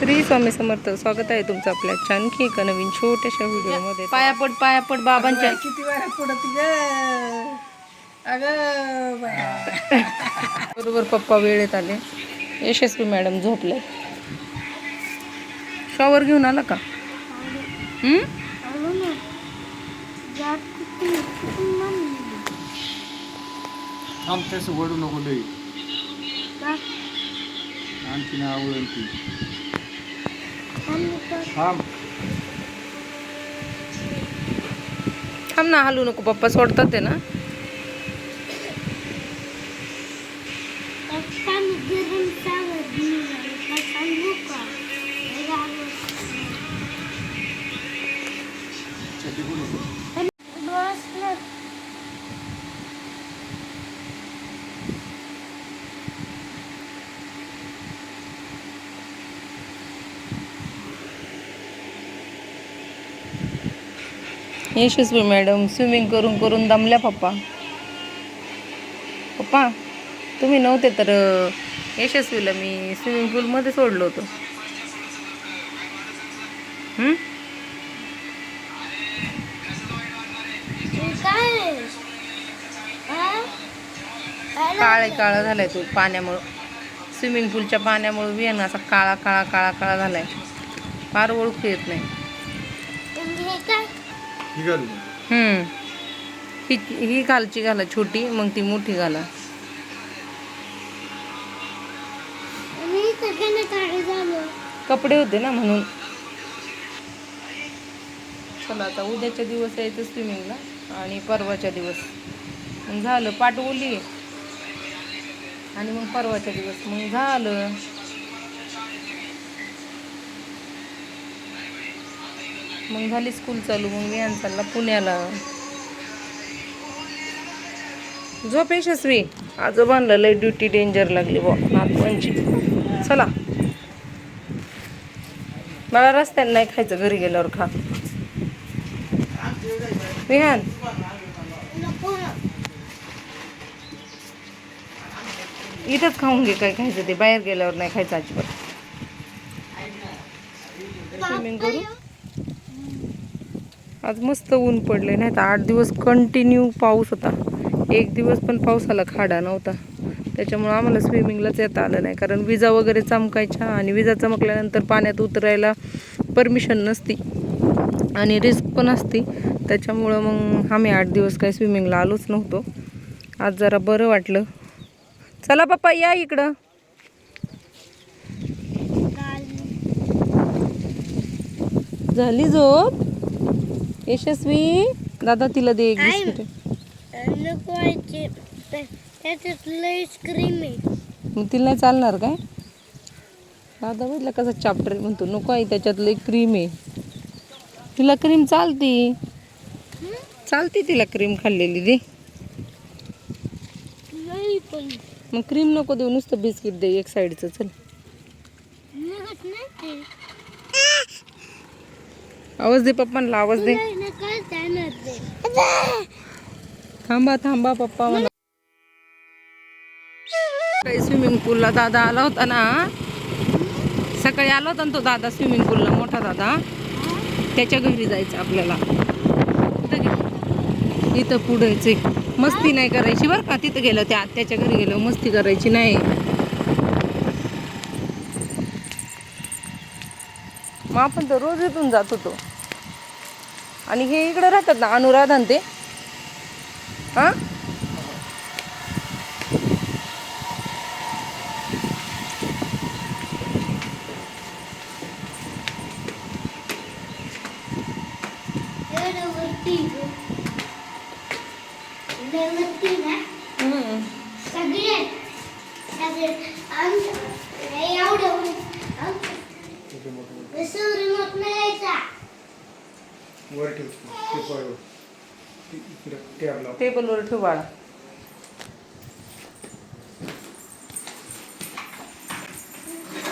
श्री स्वामी समर्थ. स्वागत आहे तुमचं आपल्या आणखी एका नवीन छोट्याशा व्हिडिओमध्ये. पाया पड पाया पड बाबांच्या. किती वेळा पडत ग. अगं बाया. बरोबर पप्पा वेळेत आले. यशस्वी मॅडम झोपले. शॉवर घेऊन आला का? तसं वडू नको आणखी आवडून ती. थांब. थांब ना हलू नको पप्पा सोडतात ते ना चड्डी कुठे यशस्वी मॅडम स्विमिंग करून करून दमल्या पप्पा. पप्पा तुम्ही नव्हते तर यशस्वीला मी स्विमिंग पूलमध्ये सोडलं होतं. काळे काळा काळा झालाय तो पाण्यामुळं. स्विमिंग पूलच्या पाण्यामुळं विहान असा काळा काळा काळा काळा झालाय. फार ओळखू येत नाही. ही घालू. हम्म. ही ही खालची घाला छोटी मग ती मोठी घाला. कपडे होते ना म्हणून. चला आता उद्याच्या दिवस यायचं स्विमिंगला आणि परवाच्या दिवस. मग झालं पाठ ओली. आणि मग परवाच्या दिवस. मग झालं. मग झाली स्कूल चालू मग विहान चालला पुण्याला. झोप यशस्वी. आजोबांना लय ड्युटी डेंजर लागली बा नातवांची चला. मला रस्त्याने नाही खायचं घरी गेल्यावर खा. विहान. इथंच खाऊन घे काय खायचं ते. बाहेर गेल्यावर नाही खायचं अजिबात. स्विमिंग करू? आज मस्त ऊन पडले नाही तर आठ दिवस कंटिन्यू पाऊस होता. एक दिवस पण पावसाला खाडा नव्हता. त्याच्यामुळं आम्हाला स्विमिंगलाच येता आलं नाही कारण विजा वगैरे चमकायच्या आणि विजा चमकल्यानंतर पाण्यात उतरायला परमिशन नसती आणि रिस्क पण असती. त्याच्यामुळं मग आम्ही आठ दिवस काही स्विमिंगला आलोच नव्हतो. आज जरा बरं वाटलं. चला पप्पा या इकडं. झाली झोप? यशस्वी. दादा तिला दे एक बिस्किट. तिला चालणार काय? दादा बघितलं कसा चॅप्टर म्हणतो. नको आहे त्याच्यात लई क्रीम आहे. तिला क्रीम चालती. चालती तिला क्रीम खाल्लेली दे. मग क्रीम नको देऊ नुसतं बिस्किट दे एक साईडचं चल. आवाज दे पप्पांना आवाज दे. थांबा थांबा पप्पा म्हणा काही स्विमिंग पूलला दादा आला होता ना? सकाळी आला होता ना तो दादा स्विमिंग पूलला मोठा दादा? त्याच्या घरी जायचं आपल्याला. इथं पुढेच. मस्ती नाही करायची बरं का? तिथं गेलं त्या आत्याच्या घरी गेलो मस्ती करायची नाही. मग आपण तर रोज इथून जात होतो. आणि हे इकडं राहतात ना अनुराधान ते. हां एवढं वरती एवढं वरती ना हम्म. सगळे सगळे आमचं नाही एवढं रिमोट नाही यायचा वर ठेव ते पळव इकडे टॅब लाव टेबलवर. ठेव. बाळा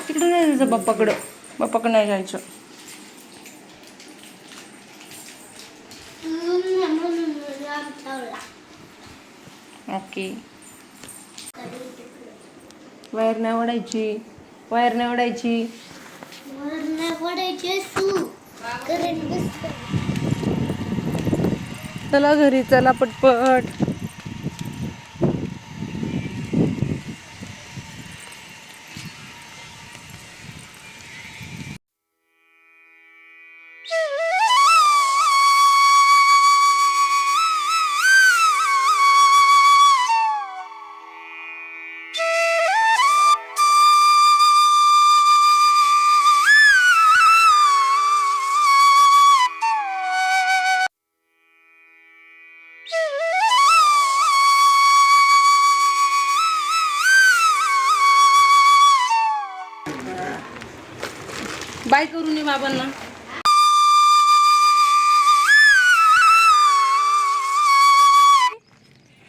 तिकडे नाही जायचं बाप्पाकडं. बाप्पाकडे नाही जायचं. ओके. वायर नाही ओढायची. वायर नाही ओढायची. करंट बसतं. चला घरी चला पटपट. काय करू नये बाबांना?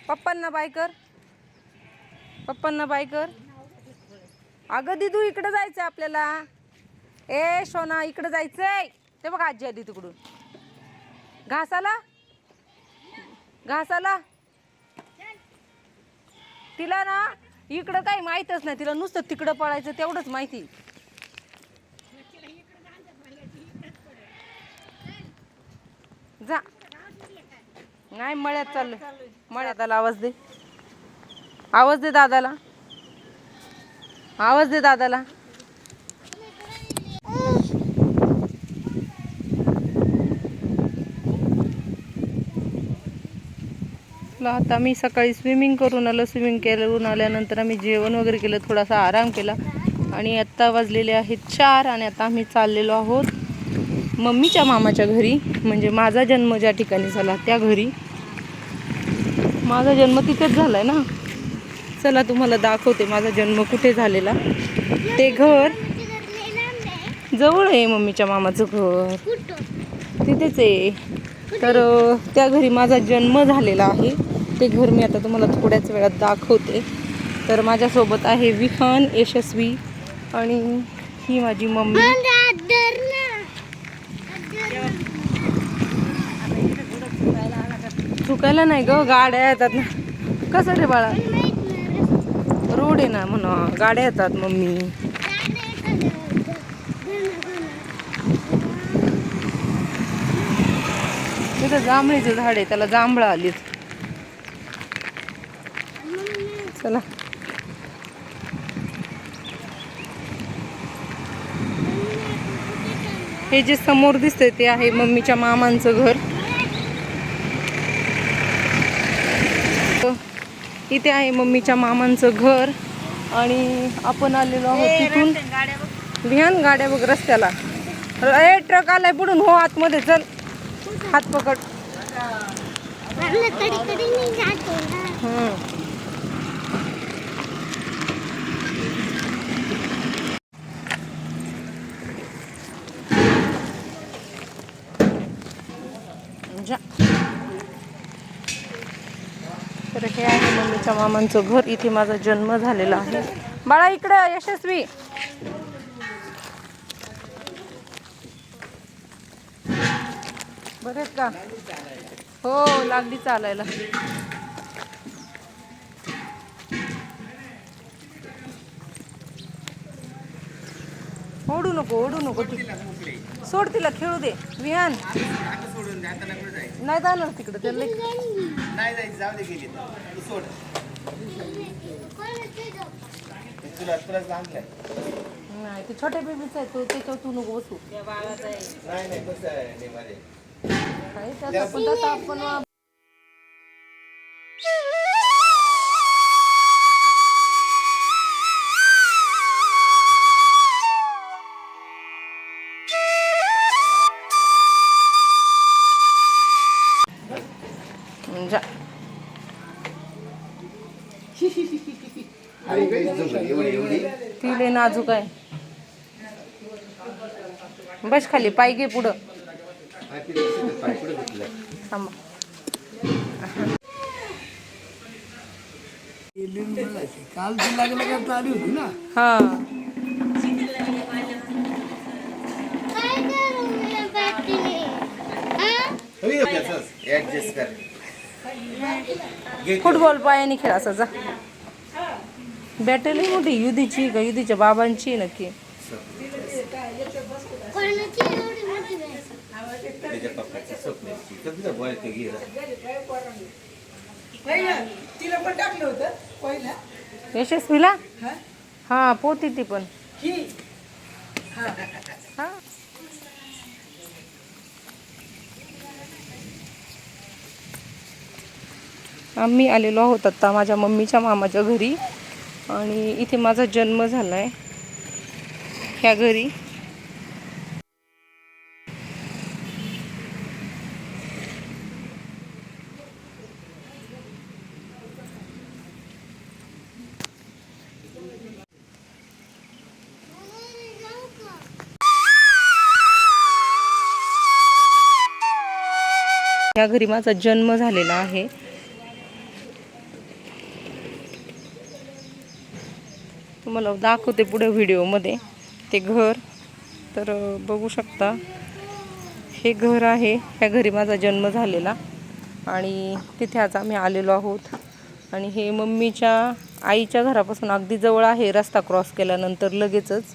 पप्पांना बाय कर. पप्पांना बाय कर. अगं दिदू इकडं जायचं आपल्याला. ए सोना इकडं जायचंय. ते बघ आजी आली तिकडून. घासाला? घासाला? तिला ना इकडं काही माहीतच नाही. तिला नुसतं तिकडं पळायचं तेवढंच माहिती. जा. नाही मळ्यात चाललोय. मळ्यात आला आवाज दे. आवाज दे दादाला. आवाज दे दादाला. आता मी सकाळी स्विमिंग करून आलो. स्विमिंग करून आल्यानंतर आम्ही जेवण वगैरे केलं. थोडासा आराम केला. आणि आत्ता वाजलेले आहेत चार आणि आता आम्ही चाललेलो आहोत मम्मीच्या मामाच्या घरी म्हणजे माझा जन्म ज्या ठिकाणी झाला त्या घरी. माझा जन्म तिथेच झालाय ना. चला तुम्हाला दाखवते माझा जन्म कुठे झालेला. ते घर जवळ आहे मम्मीच्या मामाचं घर. तिथेच आहे. तर त्या घरी माझा जन्म झालेला आहे. ते घर मी आता तुम्हाला थोड्याच वेळात दाखवते. तर माझ्यासोबत आहे विहान यशस्वी आणि ही माझी मम्मी पण रात डर ना. चुकायला नाही ग गाड्या येतात ना. कसं रे बाळा? रोड आहे ना म्हणा गाड्या येतात मम्मी. तिथं जांभळीचं झाड आहे त्याला जांभळं आलीच चला. हे जे समोर दिसतंय ते आहे मम्मीच्या मामांचं घर. इथे आहे मम्मीच्या मामांचं घर. आणि आपण आलेलो आहोत तिथून. भियान गाड्या बघ. रस्त्याला. ए ट्रक आलाय पुढून हो आतमध्ये चल. हात पकड आपलं कधी कधी नाही जातो ना. हम्म. जा. तर हे मम्मीच्या मामांचं घर इथे माझा जन्म झालेला आहे. बाळा इकडं यशस्वी. बरेच का? हो लागली चालायला. ओढू नको ओढू नको सोड तिला खेळू दे. विहान. नाही जाणार तिकडं नाही तू नाही छोट्या बेबीचा आहे तो त्याच्यावर तू नको बसू. नाही नाही कसं आहे नेमारे काय त्याचा पण तसा आपण नाजूक आहे. बस खाली पाय घे पुढं. काल ती लागलं का चालू होती ना हा फुटबॉल पायाने खेळ असा जा. बॅटल मोठी युधीची का युधीच्या बाबांची नक्की. त्याच्या पप्पाची स्वप्नाची तिला पण टाकलं होतं पहिला. यशस्वीला? हा. हा पोती ती पण. ही. हा. आम्ही आलेलो आहोत आता माझ्या मम्मीच्या मामाच्या घरी. आणि इथे माझा जन्म झाला आहे ह्या घरी. ह्या घरी माझा जन्म झालेला आहे. तुम्हाला दाखवते पुढे व्हिडिओमध्ये. ते घर. तर बघू शकता. हे घर आहे. ह्या घरी माझा जन्म झालेला. आणि तिथे आज आम्ही आलेलो आहोत. आणि हे मम्मीच्या आईच्या घरापासून अगदी जवळ आहे. रस्ता क्रॉस केल्यानंतर लगेचच.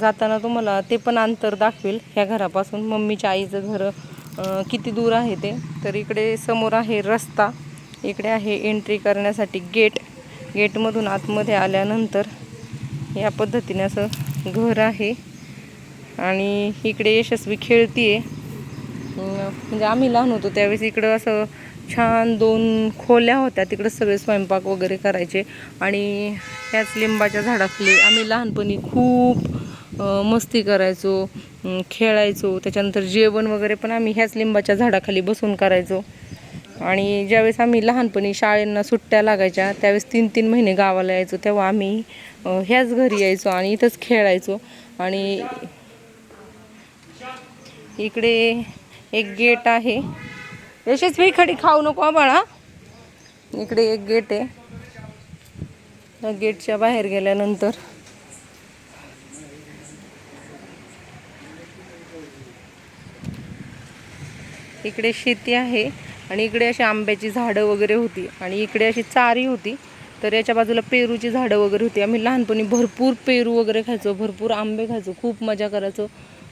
जाताना तुम्हाला ते पण अंतर दाखवेल. ह्या घरापासून मम्मीच्या आईचं घर किती दूर आहे ते. तर इकडे समोर आहे रस्ता. इकडे आहे एंट्री करण्यासाठी गेट गेटमधून आतमध्ये आल्यानंतर या पद्धतीने असं घर आहे. आणि इकडे यशस्वी खेळती आहे म्हणजे आम्ही लहान होतो त्यावेळेस इकडं असं छान दोन खोल्या होत्या. तिकडं सगळे स्वयंपाक वगैरे करायचे. आणि ह्याच लिंबाच्या झाडाखाली आम्ही लहानपणी खूप मस्ती करायचो खेळायचो. त्याच्यानंतर जेवण वगैरे पण आम्ही ह्याच लिंबाच्या झाडाखाली बसून करायचो. आणि ज्यावेळेस आम्ही लहानपणी शाळेंना सुट्ट्या लागायच्या त्यावेळेस तीन तीन महिने गावाला यायचो तेव्हा आम्ही ह्याच घरी यायचो आणि इथंच खेळायचो. आणि इकडे एक गेट आहे. यशस्वी खडी खाऊ नको बाळा. इकडे एक गेट आहे. त्या गेटच्या बाहेर गेल्यानंतर इकडे शेती आहे. आणि इकडे अशी आंब्याची झाडं वगैरे होती आणि इकडे अशी चारी होती. तर याच्या बाजूला पेरूची झाडं वगैरे होती. आम्ही लहानपणी भरपूर पेरू वगैरे खायचो भरपूर आंबे खायचो खूप मजा करायचो.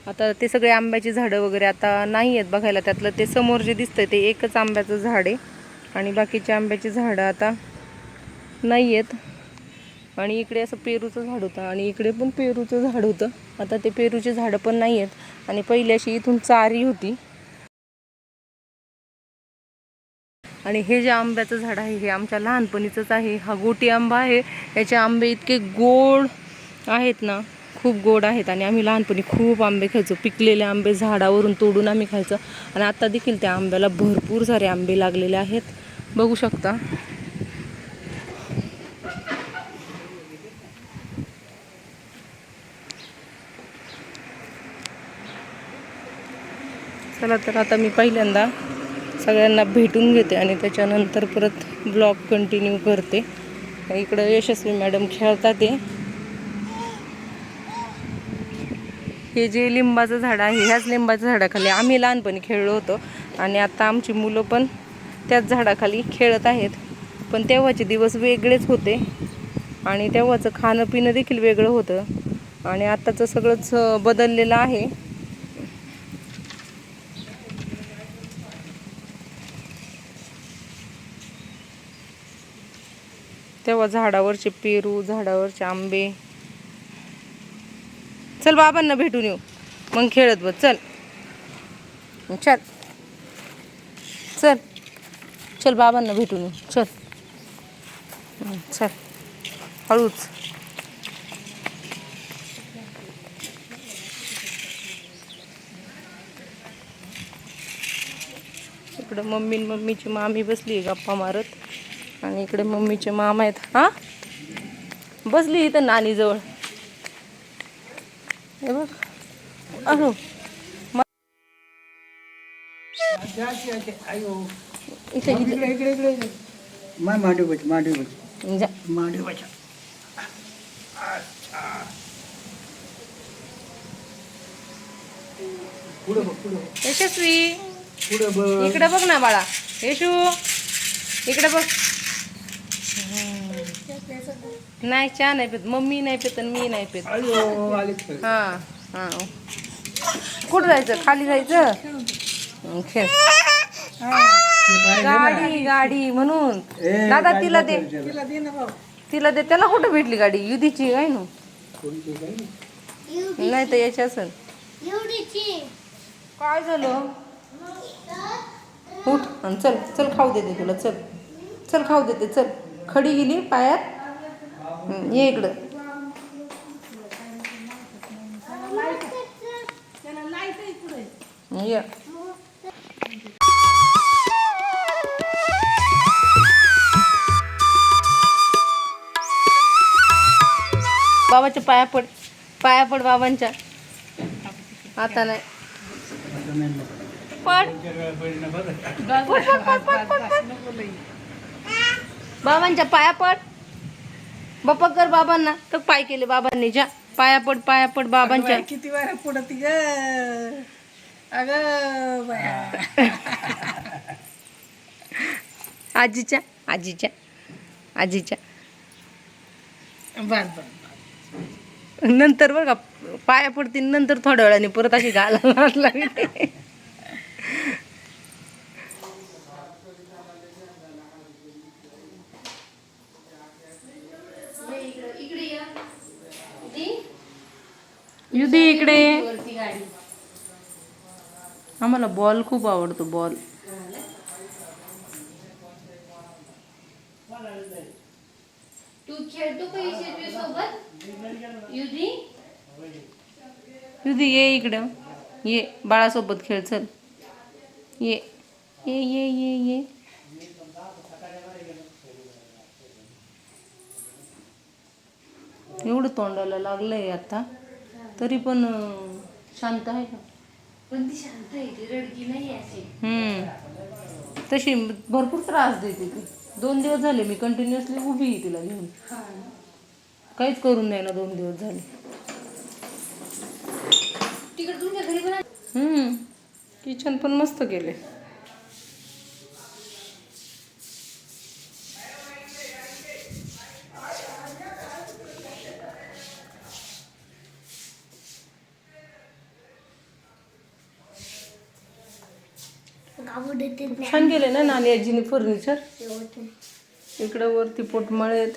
आता ते सगळे आंब्याची झाडं वगैरे आता नाही आहेत बघायला. त्यातलं ते समोर जे दिसतंय ते एकच आंब्याचं झाड आहे. आणि बाकीची आंब्याची झाडं आता नाही आहेत. आणि इकडे असं पेरूचं झाड होतं आणि इकडे पण पेरूचं झाड होतं. आता ते पेरूचे झाडं पण नाही आहेत. आणि पहिली अशी इथून चारी होती. आणि हे जे आंब्याचं झाड आहे हे आमच्या लहानपणीचंच आहे. हा गोटी आंबा आहे. याचे आंबे इतके गोड आहेत ना खूप गोड आहेत. आणि आम्ही लहानपणी खूप आंबे खायचो. पिकलेले आंबे झाडावरून तोडून आम्ही खायचो. आणि आता देखील त्या आंब्याला भरपूर सारे आंबे लागलेले आहेत. बघू शकता. चला तर आता मी पहिल्यांदा सगळ्यांना भेटून घेते आणि त्याच्यानंतर परत ब्लॉग कंटिन्यू करते. इकडं यशस्वी मॅडम खेळतात ते हे जे लिंबाचं झाड आहे ह्याच लिंबाच्या झाडाखाली आम्ही लहानपणी खेळलो होतो. आणि आता आमची मुलं पण त्याच झाडाखाली खेळत आहेत. पण तेव्हाचे दिवस वेगळेच होते. आणि तेव्हाचं खाणं पिणं देखील वेगळं होतं. आणि आत्ताचं सगळंच बदललेलं आहे. तेव्हा झाडावरचे पेरू झाडावरचे आंबे. चल बाबांना भेटून येऊ. मग खेळत बस. चल. चल. चल. चल बाबांना भेटून येऊ. चल. चल. हळूच. इकडं मम्मी मम्मीची मामी बसली गप्पा मारत. आणि इकडे मम्मीचे मामा आहेत हा? बसली इथं नानीजवळ. हे बघ. अहो. इथे मांडी बच मांडी बच मांडी बच यशस्वी. इकडे बघ ना बाळा. येशू. इकडे बघ. नाही चहा नाही पित. मम्मी नाही पित आणि मी नाही पित. अयो आले खेळ. हा हा. कुठं जायचं? खाली जायचं? खेळ. गाडी गाडी म्हणून. दादा तिला दे. तिला दे ना भाऊ. तिला दे. त्याला कुठं भेटली गाडी? युधीची काय ना? नाही तर याची असेल. काय झालं? उठ आणि चल चल खाऊ देते तुला. चल. चल खाऊ देते. चल. खडी गेली पायात. हं, ये इकडं. त्याला लाइट आहे पुढे ये. बाबाच्या पाया पड पाया पड बाबांच्या. आता नाही. पड. बाबांच्या पाया पड. बाप्पा कर बाबांना. तर पाय केले बाबांनी जा. पाया पड पाया पड बाबांच्या. किती वेळा पुढं ती ग अग आजीच्या आजीच्या आजीच्या. बर बर नंतर बघा पाया पडतील नंतर थोड्या वेळाने परत अशी घालायला लागली. युधी इकडे. आम्हाला बॉल खूप आवडतो बॉल तू खेळतो का यशस्वी सोबत? युधी युधी ये इकडं. ये बाळासोबत खेळ चल. ये ये ये ये ये. एवढं तोंडाला लागलंय आता. तरी पण शांत आहे का? पण ती शांत आहे ती रडकी नाही अशी. हम्म. तशी भरपूर त्रास देते ती. दोन दिवस झाले मी कंटिन्युअसली उभी आहे तिला घेऊन. काहीच करून नाही ना दोन दिवस झाले. तिकडे तुमच्या घरी पण हम्म. किचन पण मस्त केले आवडते छान गेले ना नानी आजीने फर्निचर इकडं वरती पोटमाळे आहेत.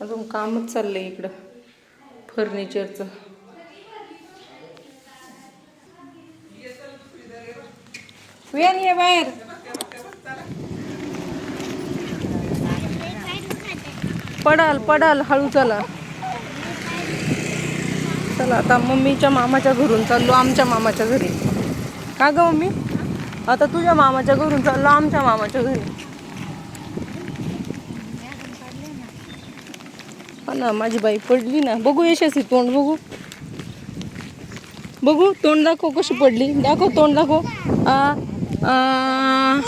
अजून कामच चाललंय इकडं फर्निचरचं वेन ये बाहेर. पडाल पडाल हळू चला. चला आता मम्मीच्या मामाच्या घरून चाललो आमच्या मामाच्या घरी. का ग मम्मी? आता तुझ्या मामाच्या घरून चाललो आमच्या मामाच्या घरी. हा ना माझी बाई पडली ना. बघू यशस्वी तोंड बघू. बघू तोंड दाखव कशी पडली. दाखव तोंड दाखव. आ, आ,